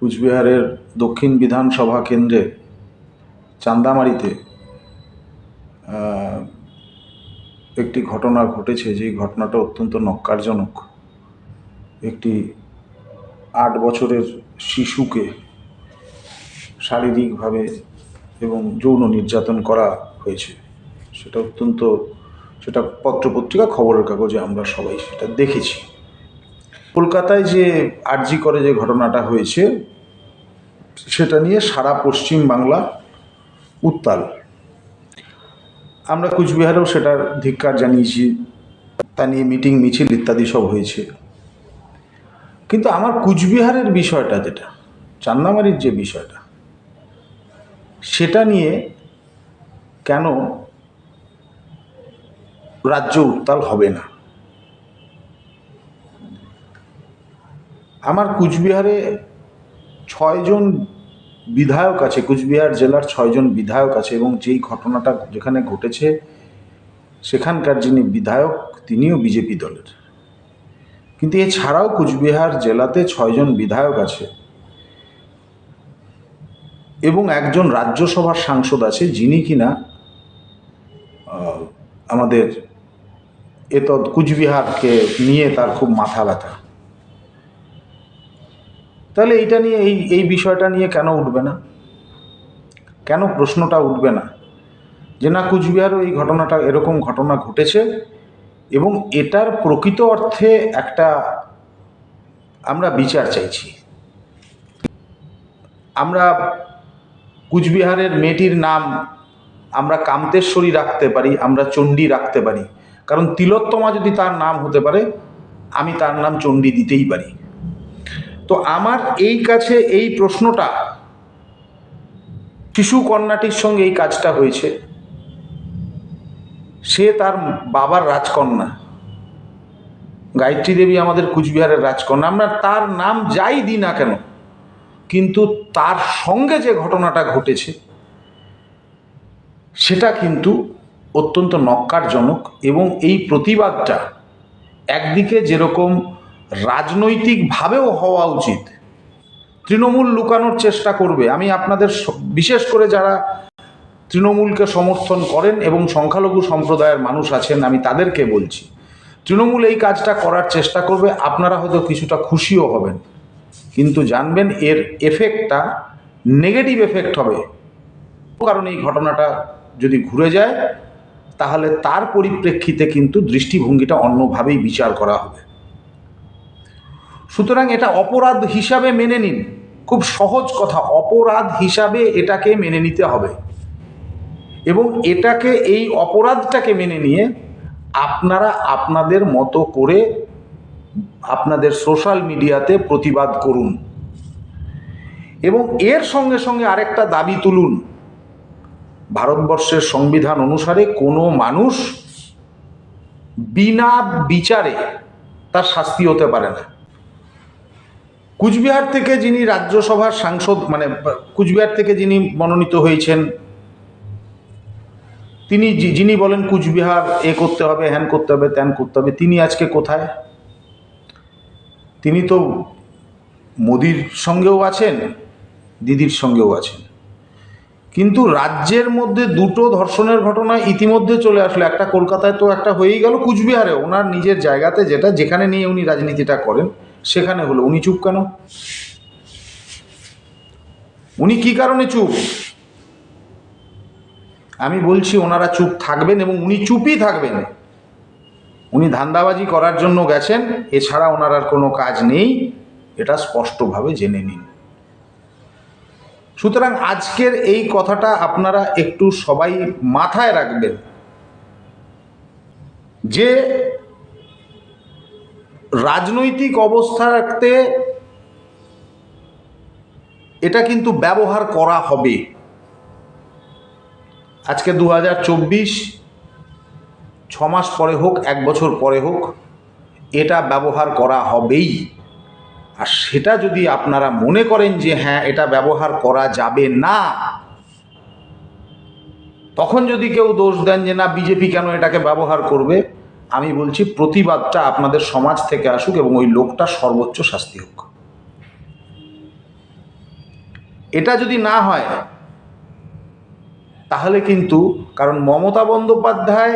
কুচবিহারের দক্ষিণ বিধানসভা কেন্দ্রে চান্দামারিতে একটি ঘটনা ঘটেছে, যেই ঘটনাটা অত্যন্ত নক্কারজনক একটি আট বছরের শিশুকে শারীরিকভাবে এবং যৌন নির্যাতন করা হয়েছে। সেটা অত্যন্ত, সেটা পত্রপত্রিকা খবরের কাগজে আমরা সবাই সেটা দেখেছি। কলকাতায় যে আরজি করে যে ঘটনাটা হয়েছে, সেটা নিয়ে সারা পশ্চিম বাংলা উত্তাল। আমরা কুচবিহারেও সেটার ধিক্কার জানিয়েছি, তা নিয়ে মিটিং, মিছিল ইত্যাদি সব হয়েছে। কিন্তু আমার কুচবিহারের বিষয়টা যেটা, চান্দামারির যে বিষয়টা, সেটা নিয়ে কেন রাজ্য উত্তাল হবে না? আমার কুচবিহারে ছয়জন বিধায়ক আছে, কুচবিহার জেলার ছয়জন বিধায়ক আছে এবং যেই ঘটনাটা যেখানে ঘটেছে, সেখানকার যিনি বিধায়ক, তিনিও বিজেপি দলের। কিন্তু এছাড়াও কুচবিহার জেলাতে ছয়জন বিধায়ক আছে এবং একজন রাজ্যসভার সাংসদ আছে, যিনি কিনা আমাদের এত কুচবিহারকে নিয়ে তার খুব মাথা ব্যথা। তাহলে এইটা নিয়ে এই এই বিষয়টা নিয়ে কেন উঠবে না? কেন প্রশ্নটা উঠবে না? যে না কুচবিহারও এই ঘটনাটা, এরকম ঘটনা ঘটেছে এবং এটার প্রকৃত অর্থে একটা আমরা বিচার চাইছি। আমরা কুচবিহারের মেয়েটির নাম আমরা কামতেশ্বরী রাখতে পারি, আমরা চণ্ডী রাখতে পারি। কারণ তিলোত্তমা যদি তার নাম হতে পারে, আমি তার নাম চণ্ডী দিতেই পারি। তো আমার এই কাছে এই প্রশ্নটা শিশু কন্যাটির সঙ্গে এই কাজটা হয়েছে। সে তার বাবার রাজকন্যা। গায়ত্রী দেবী আমাদের কুচবিহারের রাজকন্যা। আমরা তার নাম যাই দিই না কেন, কিন্তু তার সঙ্গে যে ঘটনাটা ঘটেছে, সেটা কিন্তু অত্যন্ত নক্কারজনক এবং এই প্রতিবাদটা একদিকে যেরকম রাজনৈতিকভাবেও হওয়া উচিত। তৃণমূল লুকানোর চেষ্টা করবে। আমি আপনাদের বিশেষ করে যারা তৃণমূলকে সমর্থন করেন এবং সংখ্যালঘু সম্প্রদায়ের মানুষ আছেন, আমি তাদেরকে বলছি, তৃণমূল এই কাজটা করার চেষ্টা করবে, আপনারা হয়তো কিছুটা খুশিও হবেন। কিন্তু জানবেন এর এফেক্টটা নেগেটিভ এফেক্ট হবে। কারণ এই ঘটনাটা যদি ঘুরে যায়, তাহলে তার পরিপ্রেক্ষিতে কিন্তু দৃষ্টিভঙ্গিটা অন্যভাবেই বিচার করা হবে। সুতরাং এটা অপরাধ হিসাবে মেনে নিন। খুব সহজ কথা, অপরাধ হিসাবে এটাকে মেনে নিতে হবে। এবং এটাকে, এই অপরাধটাকে মেনে নিয়ে আপনারা আপনাদের মতো করে আপনাদের সোশ্যাল মিডিয়াতে প্রতিবাদ করুন। এবং এর সঙ্গে সঙ্গে আরেকটা দাবি তুলুন। ভারতবর্ষের সংবিধান অনুসারে কোনো মানুষ বিনা বিচারে তার শাস্তি হতে পারে না। কুচবিহার থেকে যিনি রাজ্যসভার সাংসদ মানে কুচবিহার থেকে যিনি মনোনীত হয়েছেন, তিনি যিনি বলেন কুচবিহার এ করতে হবে, হ্যান করতে হবে, ত্যান করতে হবে, তিনি আজকে কোথায়? তিনি তো মোদির সঙ্গেও আছেন, দিদির সঙ্গেও আছেন। কিন্তু রাজ্যের মধ্যে দুটো ধর্ষণের ঘটনা ইতিমধ্যে চলে আসলো। একটা কলকাতায় তো একটা হয়েই গেল কুচবিহারে ওনার নিজের জায়গাতে যেটা, যেখানে নিয়ে উনি রাজনীতিটা করেন সেখানে হলো। উনি চুপ কেন? উনি কি কারণে চুপ? আমি বলছি ওনারা চুপ থাকবেন এবং উনি চুপই থাকবেন। উনি ধান্দাবাজি করার জন্য গেছেন, এছাড়া ওনার আর কোনো কাজ নেই। এটা স্পষ্টভাবে জেনে নিন। সুতরাং আজকের এই কথাটা আপনারা একটু সবাই মাথায় রাখবেন। যে রাজনৈতিক অবস্থা রাখতে এটা কিন্তু ব্যবহার করা হবে। আজকে দু হাজার চব্বিশ ছ মাস পরে হোক, এক বছর পরে হোক, এটা ব্যবহার করা হবেই। আর সেটা যদি আপনারা মনে করেন যে হ্যাঁ এটা ব্যবহার করা যাবে না, তখন যদি কেউ দোষ দেন যে না, বিজেপি কেন এটাকে ব্যবহার করবে? আমি বলছি প্রতিবাদটা আপনাদের সমাজ থেকে আসুক এবং ওই লোকটা সর্বোচ্চ শাস্তি হোক। এটা যদি না হয়, তাহলে কিন্তু, কারণ মমতা বন্দ্যোপাধ্যায়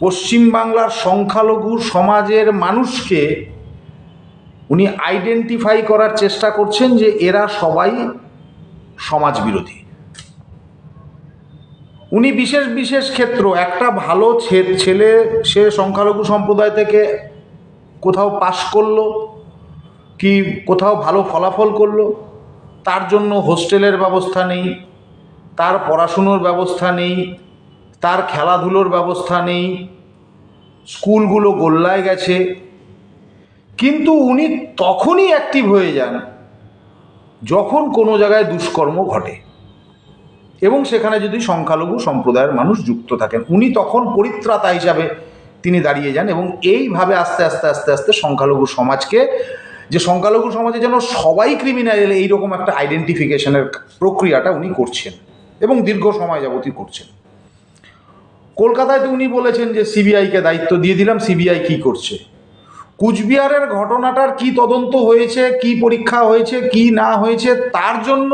পশ্চিমবাংলার সংখ্যালঘু সমাজের মানুষকে উনি আইডেন্টিফাই করার চেষ্টা করছেন যে এরা সবাই সমাজ বিরোধী উনি বিশেষ বিশেষ ক্ষেত্র, একটা ভালো ছেলে, সে সংখ্যালঘু সম্প্রদায় থেকে কোথাও পাশ করল, কি কোথাও ভালো ফলাফল করল, তার জন্য হোস্টেলের ব্যবস্থা নেই, তার পড়াশুনোর ব্যবস্থা নেই, তার খেলাধুলোর ব্যবস্থা নেই, স্কুলগুলো গোল্লায় গেছে। কিন্তু উনি তখনই অ্যাক্টিভ হয়ে যান, যখন কোনো জায়গায় দুষ্কর্ম ঘটে। এবং সেখানে যদি সংখ্যালঘু সম্প্রদায়ের মানুষ যুক্ত থাকেন, উনি তখন পরিত্রাতা হিসাবে তিনি দাঁড়িয়ে যান এবং এইভাবে আস্তে আস্তে আস্তে আস্তে সংখ্যালঘু সমাজকে, যে সংখ্যালঘু সমাজে যেন সবাই ক্রিমিনাল এইরকম একটা আইডেন্টিফিকেশনের প্রক্রিয়াটা উনি করছেন এবং দীর্ঘ সময় যাবতই করছেন। কলকাতায় তো উনি বলেছেন যে সিবিআইকে দায়িত্ব দিয়ে দিলাম সিবিআই কি করছে? কুচবিহারের ঘটনাটার কি তদন্ত হয়েছে, কি পরীক্ষা হয়েছে, কি না হয়েছে, তার জন্য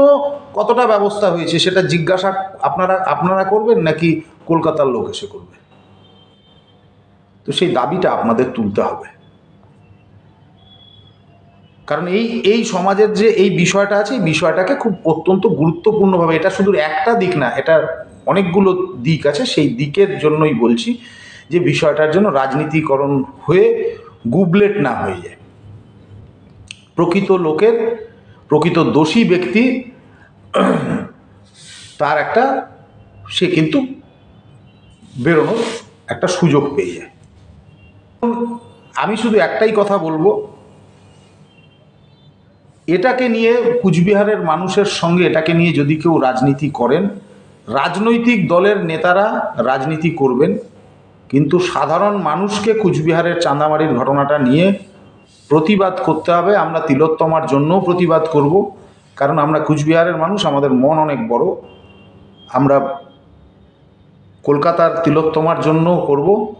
কতটা ব্যবস্থা হয়েছে সেটা জিজ্ঞাসা আপনারা আপনারা করবেন নাকি কলকাতার লোক এসে করবে? তো সেই দাবিটা আপনাদের তুলতে হবে। কারণ এই এই সমাজের যে এই বিষয়টা আছে, এই বিষয়টাকে খুব অত্যন্ত গুরুত্বপূর্ণভাবে, এটা শুধু একটা দিক না, এটা অনেকগুলো দিক আছে, সেই দিকের জন্যই বলছি যে বিষয়টার জন্য রাজনীতিকরণ হয়ে গুবলেট না হয়ে যায়। প্রকৃত লোকের, প্রকৃত দোষী ব্যক্তি, তার একটা, সে কিন্তু বেরোনোর একটা সুযোগ পেয়ে যায়। আমি শুধু একটাই কথা বলব, এটাকে নিয়ে কুচবিহারের মানুষের সঙ্গে, এটাকে নিয়ে যদি কেউ রাজনীতি করেন, রাজনৈতিক দলের নেতারা রাজনীতি করবেন কিন্তু সাধারণ মানুষকে কুচবিহারের চাঁদামারির ঘটনাটা নিয়ে প্রতিবাদ করতে হবে। আমরা তিলোত্তমার জন্যও প্রতিবাদ করব। কারণ আমরা কুচবিহারের মানুষ, আমাদের মন অনেক বড়। আমরা কলকাতার তিলোত্তমার জন্যও করব।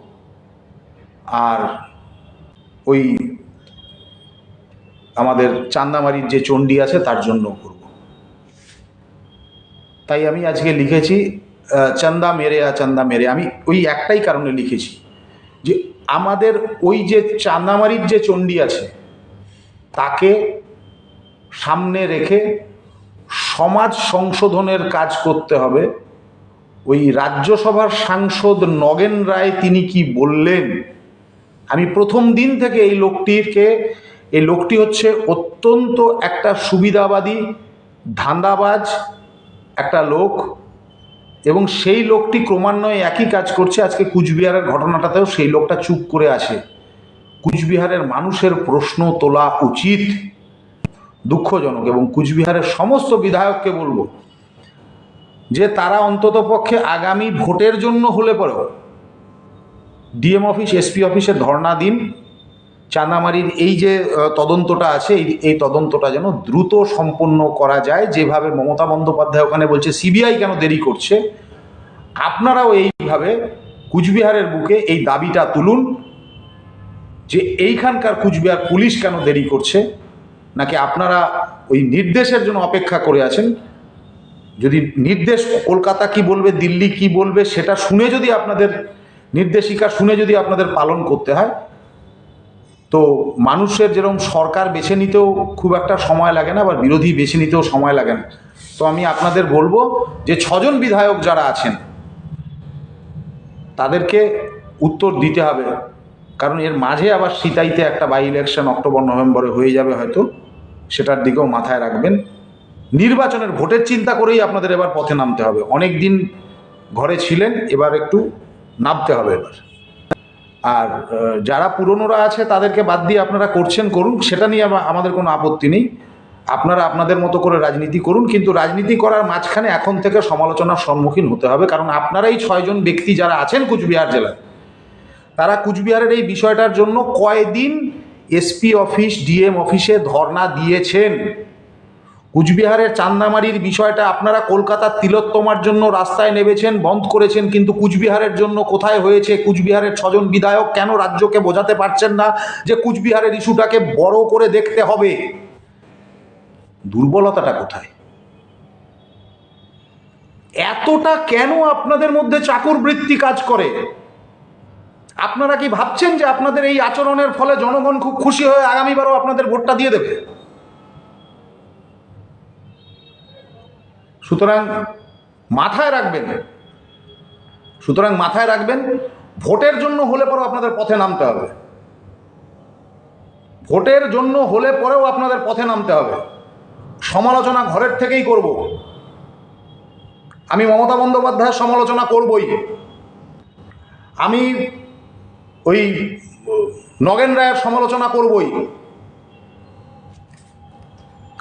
আর ওই আমাদের চান্দামারির যে চণ্ডী আছে, তার জন্য করব। তাই আমি আজকে লিখেছি চান্দা মেরে আ চান্দা মেরে। আমি ওই একটাই কারণে লিখেছি যে আমাদের ওই যে চান্দামারির যে চণ্ডী আছে, তাকে সামনে রেখে সমাজ সংশোধনের কাজ করতে হবে। ওই রাজ্যসভার সাংসদ নগেন রায় তিনি কি বললেন? আমি প্রথম দিন থেকে এই লোকটিকে, এই লোকটি হচ্ছে অত্যন্ত একটা সুবিধাবাদী, ধান্দাবাজ একটা লোক। এবং সেই লোকটি ক্রমান্বয়ে একই কাজ করছে। আজকে কুচবিহারের ঘটনাটাতেও সেই লোকটা চুপ করে আছে। কুচবিহারের মানুষের প্রশ্ন তোলা উচিত, দুঃখজনক এবং কুচবিহারের সমস্ত বিধায়ককে বলব যে তারা অন্তত পক্ষে আগামী ভোটের জন্য হলে পরেও ডিএম অফিস, এসপি অফিসে ধর্ণা দিন। চাঁদামারির এই যে তদন্তটা আছে, এই এই তদন্তটা যেন দ্রুত সম্পন্ন করা যায়। যেভাবে মমতা বন্দ্যোপাধ্যায় ওখানে বলছে, সিবিআই কেন দেরি করছে? আপনারাও এইভাবে কুচবিহারের বুকে এই দাবিটা তুলুন যে এইখানকার কুচবিহার পুলিশ কেন দেরি করছে? নাকি আপনারা ওই নির্দেশের জন্য অপেক্ষা করে আছেন? যদি নির্দেশ কলকাতা কি বলবে, দিল্লি কি বলবে, সেটা শুনে যদি আপনাদের নির্দেশিকা শুনে যদি আপনাদের পালন করতে হয়, তো মানুষের যেরকম সরকার বেছে নিতেও খুব একটা সময় লাগে না বা বিরোধী বেছে নিতেও সময় লাগে না। তো আমি আপনাদের বলব যে ছজন বিধায়ক যারা আছেন তাদেরকে উত্তর দিতে হবে। কারণ এর মাঝে আবার সিতাইতে একটা বাই ইলেকশন অক্টোবর, নভেম্বরে হয়ে যাবে হয়তো। সেটার দিকেও মাথায় রাখবেন। নির্বাচনের ভোটের চিন্তা করেই আপনাদের এবার পথে নামতে হবে। অনেক দিন ঘরে ছিলেন, এবার একটু নামতে হবে এবার। আর যারা পুরনোরা আছে তাদেরকে বাদ দিয়ে আপনারা করছেন, করুন। সেটা নিয়ে আমাদের কোনো আপত্তি নেই। আপনারা আপনাদের মতো করে রাজনীতি করুন, কিন্তু রাজনীতি করার মাঝখানে এখন থেকে সমালোচনার সম্মুখীন হতে হবে, কারণ আপনারাই ছয়জন ব্যক্তি যারা আছেন কুচবিহার জেলায়, তারা কুচবিহারের এই বিষয়টার জন্য কয়দিন এসপি অফিস, ডিএম অফিসে ধর্না দিয়েছেন। কুচবিহারের চান্দামারির বিষয়টা আপনারা কলকাতার তিলোত্তমার জন্য রাস্তায় নেমেছেন, বন্ধ করেছেন, কিন্তু কুচবিহারের জন্য কোথায় হয়েছে? কুচবিহারের ছজন বিধায়ক কেন রাজ্যকে বোঝাতে পারছেন না যে কুচবিহারের ইস্যুটাকে বড় করে দেখতে হবে? দুর্বলতাটা কোথায়? এতটা কেন আপনাদের মধ্যে চাকুর বৃত্তি কাজ করে? আপনারা কি ভাবছেন যে আপনাদের এই আচরণের ফলে জনগণ খুব খুশি হয়ে আগামীবারও আপনাদের ভোটটা দিয়ে দেবে? সুতরাং মাথায় রাখবেন, সুতরাং মাথায় রাখবেন, ভোটের জন্য হলে পরেও আপনাদের পথে নামতে হবে। ভোটের জন্য হলে পরেও আপনাদের পথে নামতে হবে। সমালোচনা ঘরের থেকেই করব। আমি মমতা বন্দ্যোপাধ্যায়ের সমালোচনা করবই। আমি ওই নগেন রায়ের সমালোচনা করবই।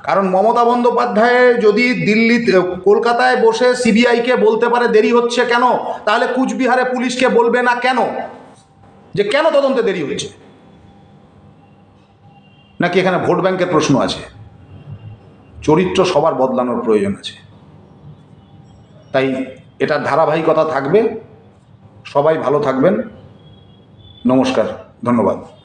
কারণ মমতা বন্দ্যোপাধ্যায় যদি দিল্লিতে, কলকাতায় বসে সিবিআইকে বলতে পারে দেরি হচ্ছে কেন, তাহলে কুচবিহারে পুলিশকে বলবে না কেন? যে কেন তদন্তে দেরি হচ্ছে? নাকি এখানে ভোট ব্যাংকের প্রশ্ন আছে? চরিত্র সবার বদলানোর প্রয়োজন আছে। তাই এটা ধারাবাহিকতা থাকবে। সবাই ভালো থাকবেন। নমস্কার ধন্যবাদ।